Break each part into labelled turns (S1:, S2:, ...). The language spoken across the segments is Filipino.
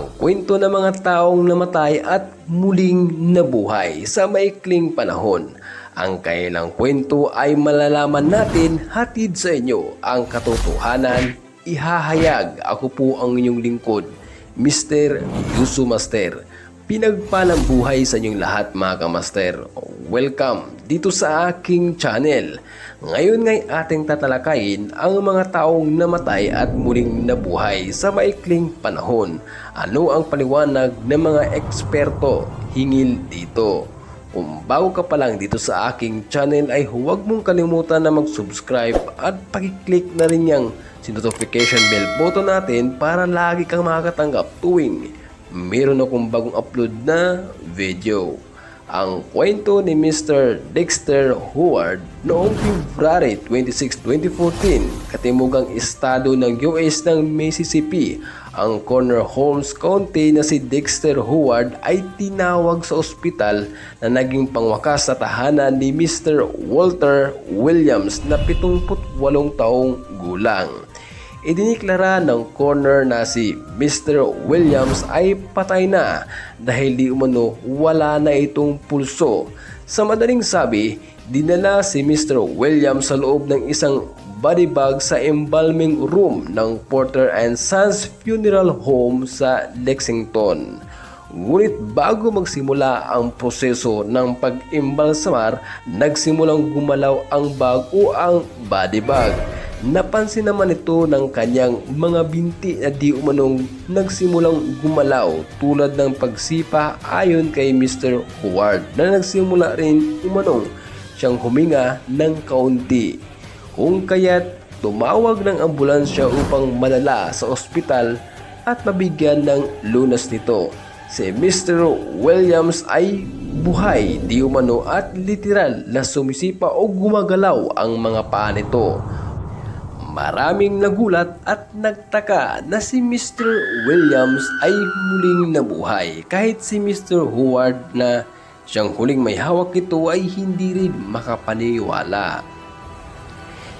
S1: ang kwento ng mga taong namatay at muling nabuhay sa maikling panahon. Ang kailang kwento ay malalaman natin hatid sa inyo ang katotohanan. Ihahayag ako po ang inyong lingkod, Mr. Yusu Master. Pinagpalang buhay sa inyong lahat mga kamaster. Welcome dito sa aking channel. Ngayon ngay ating tatalakayin ang mga taong namatay at muling nabuhay sa maikling panahon. Ano ang paliwanag ng mga eksperto hingil dito? Kung bago ka pa lang dito sa aking channel ay huwag mong kalimutan na mag-subscribe at pakiclick na rin yung notification bell button natin para lagi kang makakatanggap tuwing meron akong bagong upload na video. Ang kwento ni Mr. Dexter Howard noong February 26, 2014, katimugang estado ng US ng Mississippi, ang Corner Holmes County na si Dexter Howard ay tinawag sa ospital na naging pangwakas sa tahanan ni Mr. Walter Williams na 78 taong gulang. Idiniklara ng corner na si Mr. Williams ay patay na dahil di umano wala na itong pulso. Sa madaling sabi, dinala si Mr. Williams sa loob ng isang body bag sa embalming room ng Porter and Sons Funeral Home sa Lexington. Ngunit bago magsimula ang proseso ng pag-imbalsamar, nagsimulang gumalaw ang bag o ang body bag. Napansin naman ito ng kanyang mga binti na di umanong nagsimulang gumalaw tulad ng pagsipa ayon kay Mr. Howard na nagsimula rin umanong siyang huminga ng kaunti. Kung kaya't tumawag ng ambulansya upang malala sa ospital at mabigyan ng lunas nito. Si Mr. Williams ay buhay di umano at literal na sumisipa o gumagalaw ang mga paa nito. Maraming nagulat at nagtaka na si Mr. Williams ay muling nabuhay kahit si Mr. Howard na siyang huling may hawak ito ay hindi rin makapaniwala.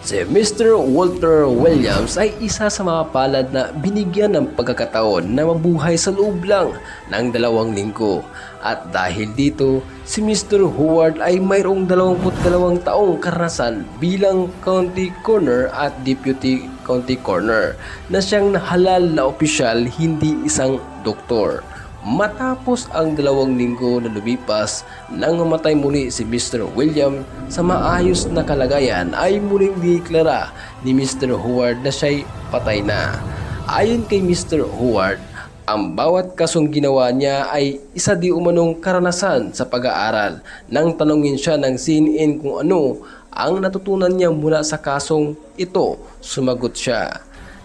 S1: Si Mr. Walter Williams ay isa sa mga palad na binigyan ng pagkakataon na mabuhay sa loob lang ng dalawang linggo. At dahil dito, si Mr. Howard ay mayroong 22 taong karanasan bilang County Coroner at Deputy County Coroner na siyang halal na opisyal hindi isang doktor. Matapos ang dalawang linggo na lumipas nang mamatay muli si Mr. William sa maayos na kalagayan ay muling deklara ni Mr. Howard na siya'y patay na. Ayon kay Mr. Howard, ang bawat kasong ginawa niya ay isa di umanong karanasan sa pag-aaral nang tanungin siya ng CNN kung ano ang natutunan niya mula sa kasong ito. Sumagot siya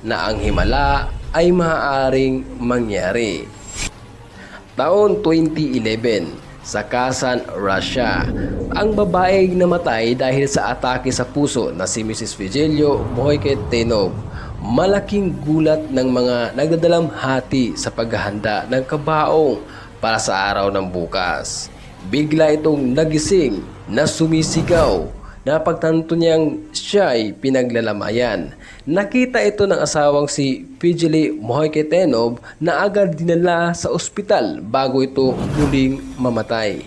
S1: na ang himala ay maaaring mangyari taon 2011 sa Kazan, Russia. Ang babaeng namatay dahil sa atake sa puso na si Mrs. Vigilio Moiketenov. Malaking gulat ng mga nagdadalam hati sa paghahanda ng kabaong para sa araw ng bukas. Bigla itong nagising na sumisigaw na pagtanto niyang siya ay pinaglalamayan. Nakita ito ng asawang si Pijili Mohoiketenov na agad dinala sa ospital bago ito muling mamatay.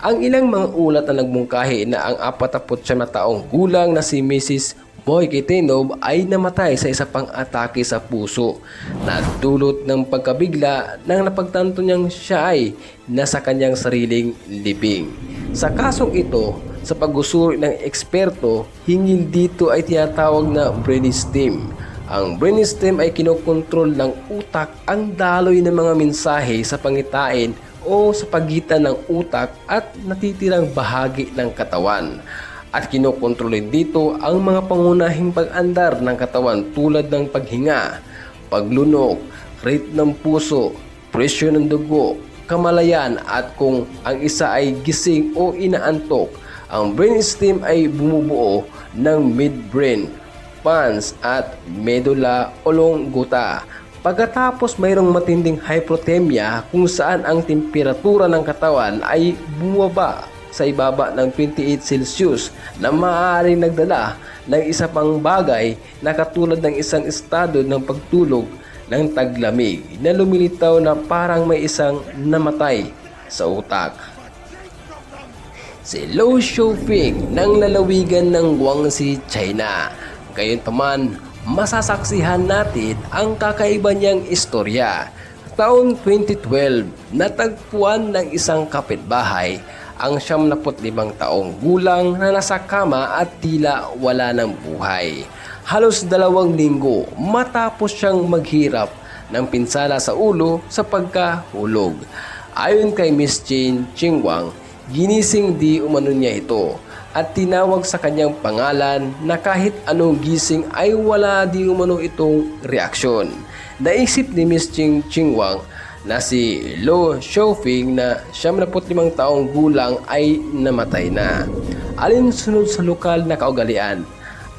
S1: Ang ilang mga ulat na nagmungkahi na ang 49 na taong gulang na si Mrs. Moiketenov ay namatay sa isa pang atake sa puso na dulot ng pagkabigla nang napagtanto niyang siya ay nasa kanyang sariling libing. Sa kasong ito, sa pag-usuri ng eksperto, hingil dito ay tinatawag na brainstem. Ang brainstem ay kinokontrol ng utak ang daloy ng mga mensahe sa pangitain o sa pagitan ng utak at natitirang bahagi ng katawan. At kinokontrol din dito ang mga pangunahing pag-andar ng katawan tulad ng paghinga, paglunok, rate ng puso, presyo ng dugo, kamalayan at kung ang isa ay gising o inaantok ang brainstem ay bumubuo ng midbrain, pons at medulla oblongata. Pagkatapos mayroong matinding hypotemia kung saan ang temperatura ng katawan ay bumaba sa ibaba ng 28 Celsius na maaaring nagdala ng isa pang bagay na katulad ng isang estado ng pagtulog ng taglamig na lumilitaw na parang may isang namatay sa utak. Si Lo Shufing ng lalawigan ng Guangxi, China. Gayunpaman, masasaksihan natin ang kakaiba niyang istorya. Taon 2012, natagpuan ng isang kapitbahay ang 75 taong gulang na nasa kama at tila wala ng buhay. Halos dalawang linggo matapos siyang maghirap ng pinsala sa ulo sa pagkahulog. Ayon kay Miss Jane Chingwang, ginising di umano niya ito at tinawag sa kanyang pangalan na kahit anong gising ay wala di umano itong reaksyon. Naisip ni Miss Ching Chingwang na si Lo Shofing na 75 taong gulang ay namatay na. Alinsunod sa lokal na kaugalian,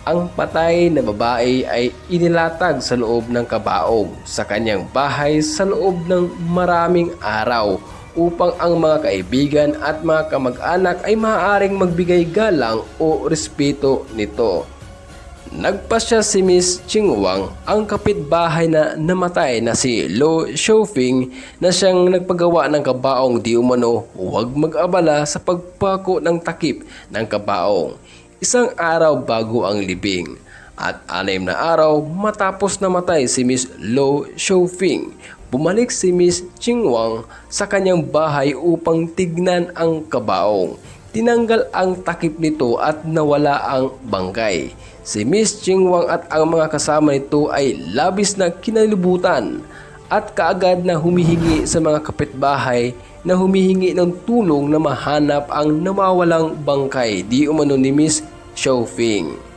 S1: ang patay na babae ay inilatag sa loob ng kabaog sa kanyang bahay sa loob ng maraming araw upang ang mga kaibigan at mga kamag-anak ay maaaring magbigay galang o respeto nito. Nagpasya si Miss Chingwang ang kapitbahay na namatay na si Lo Shofing na siyang nagpagawa ng kabaong di umano huwag mag-abala sa pagpako ng takip ng kabaong. Isang araw bago ang libing at anim na araw matapos namatay si Miss Lo Shofing. Bumalik si Miss Chingwang sa kanyang bahay upang tignan ang kabaong. Tinanggal ang takip nito at nawala ang bangkay. Si Miss Chingwang at ang mga kasama nito ay labis na kinalibutan at kaagad na humihingi sa mga kapitbahay na humihingi ng tulong na mahanap ang nawawalang bangkay di umano ni Miss Shofing.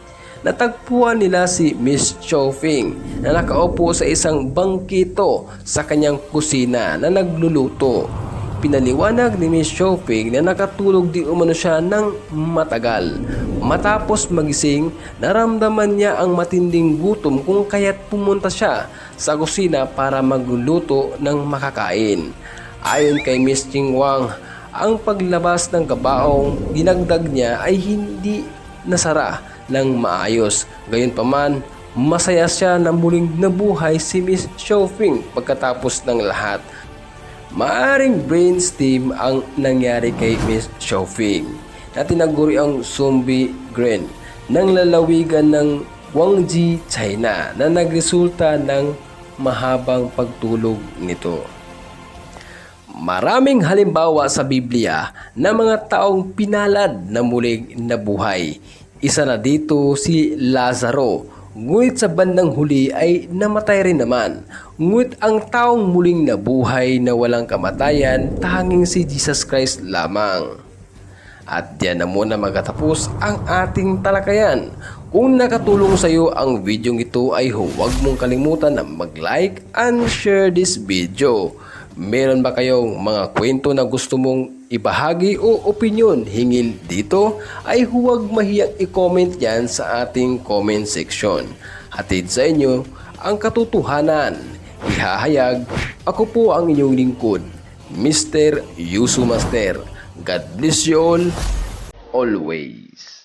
S1: Natagpuan nila si Miss Shofing na nakaupo sa isang bangkito sa kanyang kusina na nagluluto. Pinaliwanag ni Miss Shofing na nakatulog di umano siya ng matagal. Matapos magising, naramdaman niya ang matinding gutom kung kaya't pumunta siya sa kusina para magluluto ng makakain. Ayon kay Miss Chingwang, ang paglabas ng kabaong dinagdag niya ay hindi nasara ng maayos. Gayunpaman, masaya siya na muling nabuhay si Miss Shofing pagkatapos ng lahat. Maaring brainstem ang nangyari kay Miss Shofing na tinaguri ang zombie grin ng lalawigan ng Guangxi, China na nagresulta ng mahabang pagtulog nito. Maraming halimbawa sa Biblia na mga taong pinalad na muling nabuhay. Isa na dito si Lazaro. Ngunit sa bandang huli ay namatay rin naman. Ngunit ang taong muling nabuhay na walang kamatayan, tanging si Jesus Christ lamang. At diyan na muna magtatapos ang ating talakayan. Kung nakatulong sa iyo ang video ito ay huwag mong kalimutan na mag-like and share this video. Meron ba kayong mga kwento na gusto mong ibahagi o opinion hingil dito ay huwag mahiyang i-comment yan sa ating comment section. Hatid sa inyo ang katotohanan. Ihahayag, ako po ang inyong lingkod, Mr. Yusu Master. God bless you all, always.